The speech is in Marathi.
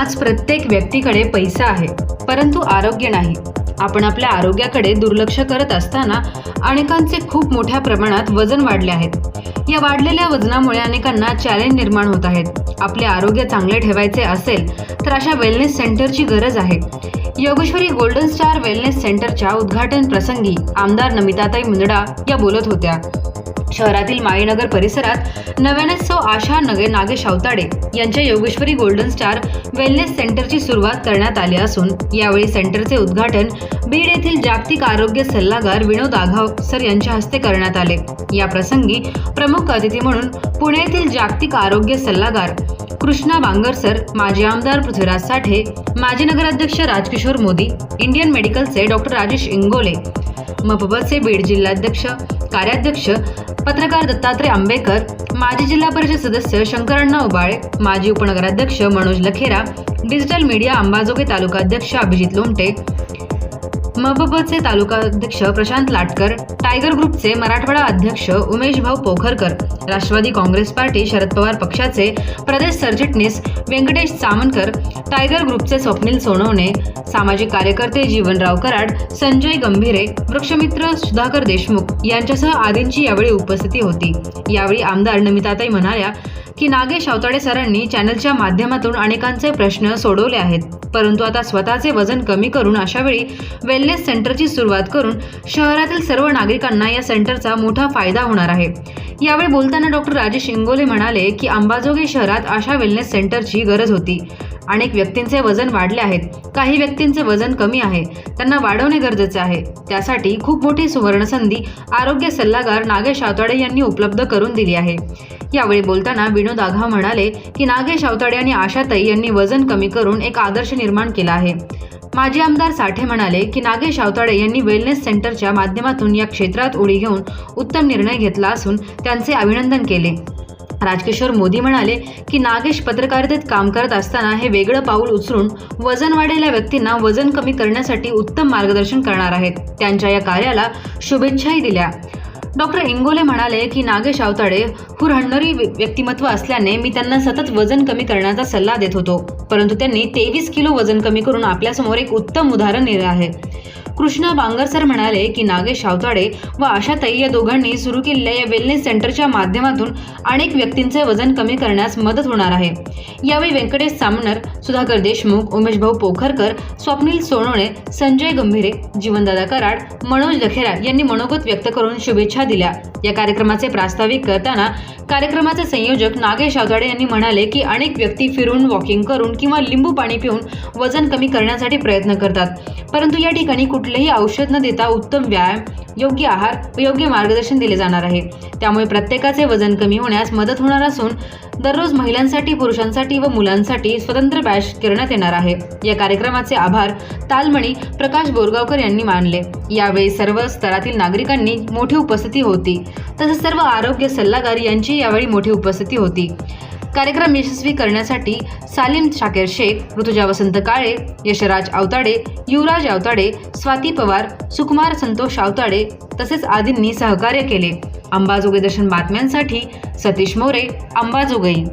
आज प्रत्येक व्यक्तीकडे पैसा आहे परंतु आरोग्य नाही. आपण आपल्या आरोग्याकडे दुर्लक्ष करत असताना अनेकांचे खूप मोठ्या प्रमाणात वजन वाढले आहेत या वाढलेल्या वजनामुळे अनेकांना चॅलेंज निर्माण होत आहेत. आपले आरोग्य चांगले ठेवायचे असेल तर अशा वेलनेस सेंटरची गरज आहे. योगेश्वरी गोल्डन स्टार वेलनेस सेंटरच्या उद्घाटन प्रसंगी आमदार नमिताताई मुंदडा या बोलत होत्या. शहरातील माळीनगर परिसरात नव्याने सौ आशा नगे नागेश अवताडे यांच्या योगेश्वरी गोल्डन स्टार वेलनेस सेंटरची सुरुवात करण्यात आली असून यावेळी सेंटरचे उद्घाटन बीड येथील जागतिक आरोग्य सल्लागार विनोद आघाव सर यांच्या हस्ते करण्यात आले. या प्रसंगी प्रमुख अतिथी म्हणून पुणे येथील जागतिक आरोग्य सल्लागार कृष्णा बांगरसर माजी आमदार पृथ्वीराज साठे माजी नगराध्यक्ष राजकिशोर मोदी इंडियन मेडिकलचे डॉक्टर राजेश इंगोले मपबचे बीड जिल्हाध्यक्ष कार्याध्यक्ष पत्रकार दत्तात्रय आंबेकर माजी जिल्हा परिषद सदस्य शंकरण्णा उबाळे माजी उपनगराध्यक्ष मनोज लखेरा डिजिटल मीडिया अंबाजोगे तालुकाध्यक्ष अभिजित लोमटे मबबचे तालुकाध्यक्ष प्रशांत लाटकर टायगर ग्रुपचे मराठवाडा अध्यक्ष उमेश भाऊ पोखरकर राष्ट्रवादी काँग्रेस पार्टी शरद पवार पक्षाचे प्रदेश सरचिटणीस व्यंकटेश सामनकर टायगर ग्रुपचे स्वप्नील सोनवणे सामाजिक कार्यकर्ते जीवनराव कराड संजय गंभीरे वृक्षमित्र सुधाकर देशमुख यांच्यासह आदींची यावेळी उपस्थिती होती. यावेळी आमदार नमिताताई म्हणाल्या की नागेश अवताडे सरांनी चॅनलच्या माध्यमातून अनेकांचे प्रश्न सोडवले आहेत. परंतु आता स्वतःचे वजन कमी करून अशावेळी वेलनेस सेंटरची सुरुवात करून शहरातील सर्व नागरिकांना या सेंटरचा मोठा फायदा होणार आहे. यावेळी बोलताना डॉक्टर राजेश इंगोले म्हणाले की अंबाजोगाई शहरात अशा वेलनेस सेंटरची गरज होती. अनेक व्यक्तींचे वजन वाढले आहेत. काही व्यक्तींचे वजन कमी आहे. त्यांना वाढवणे गरजेचे आहे. त्यासाठी खूप मोठी सुवर्णसंधी आरोग्य सल्लागार नागेश आवताडे यांनी उपलब्ध करून दिली आहे. यावेळी बोलताना विनोद आघाव म्हणाले की नागेश आवताडे आणि आशाताई यांनी वजन कमी करून एक आदर्श निर्माण केला आहे. माजी आमदार साठे म्हणाले की नागेश आवताडे यांनी वेलनेस सेंटरच्या माध्यमातून या क्षेत्रात उडी घेऊन उत्तम निर्णय घेतला असून त्यांचे अभिनंदन केले. राजकिशोर मोदी म्हणाले की नागेश पत्रकारितेत काम करत असताना हे वेगळं पाऊल उचलून वजन वाढलेल्या व्यक्तींना वजन कमी करण्यासाठी उत्तम मार्गदर्शन करणार आहेत. त्यांच्या या कार्याला शुभेच्छाही दिल्या. डॉक्टर इंगोले म्हणाले की नागेश आवताडे हुरहणणारी व्यक्तिमत्व असल्याने मी त्यांना सतत वजन कमी करण्याचा सल्ला देत होतो. परंतु त्यांनी तेवीस किलो वजन कमी करून आपल्यासमोर एक उत्तम उदाहरण दिलं आहे. कृष्णा बांगरसर म्हणाले की नागेश आवताडे व आशाताई या दोघांनी सुरू केलेल्या या वेलनेस सेंटरच्या माध्यमातून अनेक व्यक्तींचे वजन कमी करण्यास मदत होणार आहे. यावेळी व्यंकटेश सामनर सुधाकर देशमुख उमेश भाऊ पोखरकर स्वप्नील सोनवणे संजय गंभीरे जीवनदादा कराड मनोज लखेरा यांनी मनोगत व्यक्त करून शुभेच्छा दिल्या. या कार्यक्रमाचे प्रास्ताविक करताना कार्यक्रमाचे संयोजक नागेश आवताडे यांनी म्हणाले की अनेक व्यक्ती फिरून वॉकिंग करून किंवा लिंबू पाणी पिऊन वजन कमी करण्यासाठी प्रयत्न करतात. परंतु या ठिकाणी कुठल्या कुठलेही औषध न देता उत्तम व्यायाम योग्य आहार व योग्य मार्गदर्शन दिले जाणार आहे. त्यामुळे प्रत्येकाचे वजन कमी होण्यास मदत होणार असून दररोज महिलांसाठी पुरुषांसाठी व मुलांसाठी स्वतंत्र बॅच करण्यात येणार आहे. या कार्यक्रमाचे आभार तालमणी प्रकाश बोरगावकर यांनी मानले. यावेळी सर्व स्तरातील नागरिकांनी मोठी उपस्थिती होती. तसेच सर्व आरोग्य सल्लागार यांची यावेळी मोठी उपस्थिती होती. कार्यक्रम यशस्वी करण्यासाठी सालिम शाकेर शेख ऋतुजा वसंत काळे यशराज आवताडे युवराज आवताडे स्वाती पवार सुकुमार संतोष आवताडे तसेच आदींनी सहकार्य केले. अंबाजोगाई दर्शन बातम्यांसाठी सतीश मोरे अंबाजोगाई.